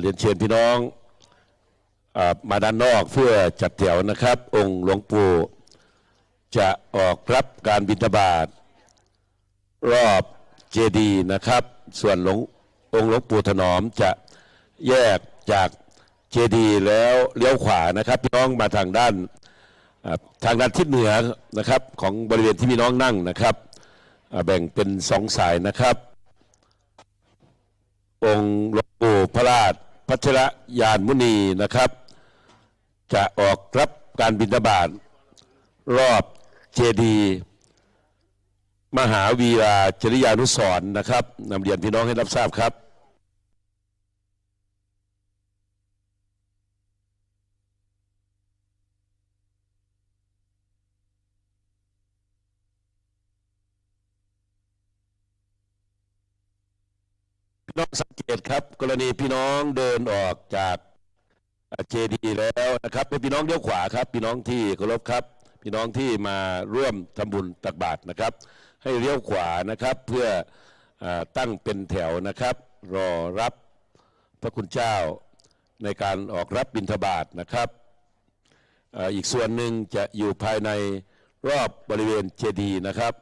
เรียนเชิญพี่น้องอมาด้านนอกเพื่อจัดแถวนะครับ องค์หลวงปู่จะออกรับการบิณฑบาตรอบเจดีนะครับ ส่วนหลวงองค์หลวงปู่ถนอมจะแยกจากเจดีแล้วเลี้ยวขวานะครับพี่น้องมาทางด้านทางด้านทิศเหนือนะครับของบริเวณที่พี่น้องนั่งนะครับแบ่งเป็นสองสายนะครับ องค์ พัชรยานมุนีนะครับ จะออกรับการบิณฑบาตรอบเจดีมหาวีราจริยานุสรณ์นะครับนำเรียนพี่น้องให้รับทราบครับน้อง สังเกตครับ กรณีพี่น้องเดินออกจากเจดีแล้วนะครับเป็นพี่น้องเลี้ยวขวาครับ พี่น้องที่เคารพครับ พี่น้องที่มาร่วมทำบุญตักบาตรนะครับ ให้เลี้ยวขวานะครับ เพื่ออตั้งเป็นแถวนะครับ รอรับพระคุณเจ้าในการออกรับบิณฑบาตนะครับออีกส่วนหนึ่งจะอยู่ภายในรอบบริเวณเจดีนะครับ